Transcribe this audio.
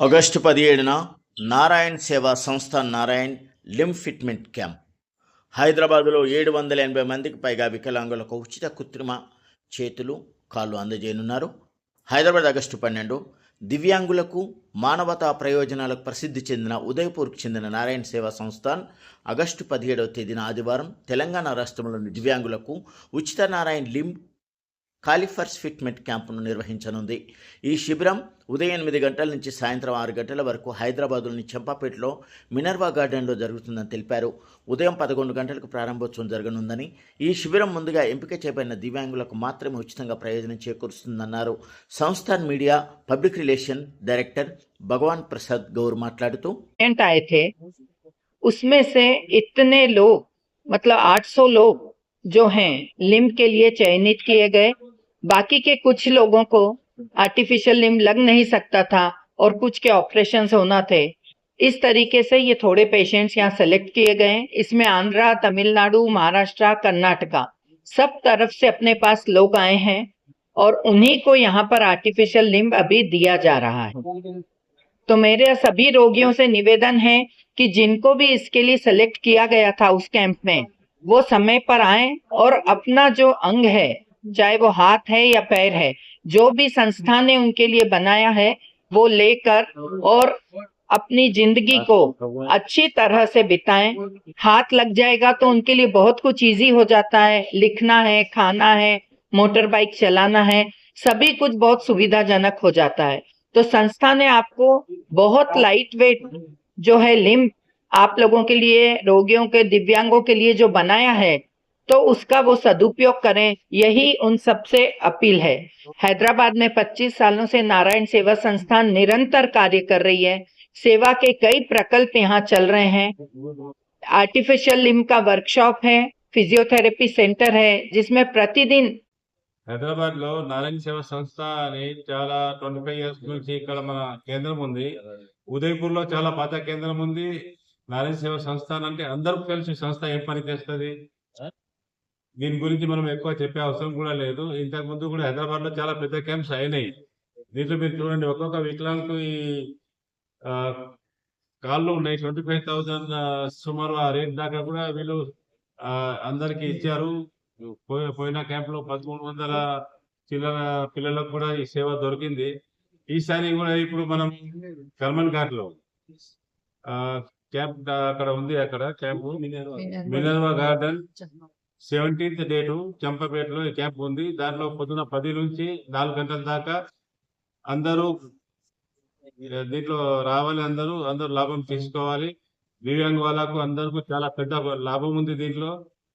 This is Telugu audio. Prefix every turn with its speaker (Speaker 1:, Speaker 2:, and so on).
Speaker 1: ఆగస్టు పదిహేడున నారాయణ్ సేవా సంస్థ నారాయణ్ లిమ్ ఫిట్మెంట్ క్యాంప్. హైదరాబాదులో ఏడు వందల ఎనభై మందికి పైగా వికలాంగులకు ఉచిత కృత్రిమ చేతులు కాళ్ళు అందజేయనున్నారు. హైదరాబాద్ ఆగస్టు పన్నెండు దివ్యాంగులకు మానవతా ప్రయోజనాలకు ప్రసిద్ధి చెందిన ఉదయపూర్కు చెందిన నారాయణ సేవా సంస్థాన్ ఆగస్టు పదిహేడవ తేదీన ఆదివారం తెలంగాణ రాష్ట్రంలోని దివ్యాంగులకు ఉచిత నారాయణ లిమ్ కాలిఫర్స్ ఫిట్మెంట్ క్యాంపును నిర్వహించనుంది ఈ శిబిరం ఉదయం ఎనిమిది గంటల నుంచి సాయంత్రం ఆరు గంటల వరకు హైదరాబాద్లోని చంపాపేటలో మినర్వా గార్డెన్లో జరుగుతుందని తెలిపారు ఉదయం పదకొండు గంటలకు ప్రారంభోత్సవం జరగనుందని ఈ శిబిరం ముందుగా ఎంపిక చేయబడిన దివ్యాంగులకు మాత్రమే ఉచితంగా ప్రయోజనం చేకూరుస్తుందన్నారు Sansthan media public relation director Bhagwan Prasad Gaur మాట్లాడుతూ
Speaker 2: पेशेंट आए थे उसमें से इतने लोग मतलब 800 लोग जो हैं लिम्ब के लिए चयनित किए गए बाकी के कुछ लोगों को आर्टिफिशियल लिम्ब लग नहीं सकता था और कुछ के ऑपरेशन होना थे। इस तरीके से ये थोड़े पेशेंट्स यहाँ सेलेक्ट किए गए। इसमें आंध्रा, तमिलनाडु, महाराष्ट्र, कर्नाटका सब तरफ़ से अपने पास लोग आए हैं और उन्हीं को यहाँ पर आर्टिफिशियल लिम्ब अभी दिया जा रहा है। तो मेरे सभी रोगियों से निवेदन है कि जिनको भी इसके लिए सेलेक्ट किया गया था उस कैंप में, वो समय पर आए और अपना जो अंग है चाहे वो हाथ है या पैर है, जो भी संस्था ने उनके लिए बनाया है, वो लेकर और अपनी ज़िंदगी को अच्छी तरह से बिताएँ। हाथ लग जाएगा तो उनके लिए बहुत कुछ इजी हो जाता है। लिखना है, खाना है मोटर बाइक चलाना है, सभी कुछ बहुत सुविधाजनक हो जाता है। तो संस्था ने आपको बहुत लाइट वेट जो है लिम्ब आप लोगों के लिए, रोगियों के, दिव्यांगों के लिए जो बनाया है तो उसका वो सदुपयोग करें यही उन सबसे अपील है हैदराबाद में 25 सालों से नारायण सेवा संस्थान निरंतर कार्य कर रही है सेवा के कई प्रकल्प यहाँ चल रहे हैं आर्टिफिशियल लिम्ब का वर्कशॉप है फिजियोथेरेपी सेंटर है जिसमें प्रतिदिन
Speaker 3: హైదరాబాద్ లో నారాయణ సేవ సంస్థ అని చాలా ట్వంటీ ఫైవ్ ఇయర్స్ నుంచి ఇక్కడ మన కేంద్రం ఉంది ఉదయపూర్ లో చాలా పాత కేంద్రం ఉంది నారాయణ సేవ సంస్థ అంటే అందరికి తెలిసి ఈ సంస్థ ఏం పని చేస్తుంది దీని గురించి మనం ఎక్కువ చెప్పే అవసరం కూడా లేదు. ఇంతకు ముందు కూడా హైదరాబాద్లో చాలా పెద్ద క్యాంప్స్ అయినాయి. దీంట్లో మీరు చూడండి ఒక్కొక్క వికలాంగు ఈ కాళ్ళు ఉన్నాయి ట్వంటీ ఫైవ్ థౌసండ్ సుమారు ఆ రేట్ దాకా కూడా వీళ్ళు అందరికి ఇచ్చారు. పోయి- పోయిన క్యాంప్లో పదమూడు వందల చిల్లర పిల్లలకు కూడా ఈ సేవ దొరికింది. ఈసారి కూడా ఇప్పుడు మనం కర్మన్ ఘాట్లో ఆ, క్యాంప్ అక్కడ ఉంది అక్కడ camp. Minerva. Garden. Seventeenth date చంపపేటలో ఈ క్యాంప్ ఉంది. దాంట్లో పొద్దున పది నుంచి నాలుగు గంటల దాకా అందరూ దీంట్లో రావాలి అందరూ అందరూ లాభం తీసుకోవాలి. దివ్యాంగ వాళ్ళకు అందరికీ చాలా పెద్ద లాభం ఉంది దీంట్లో.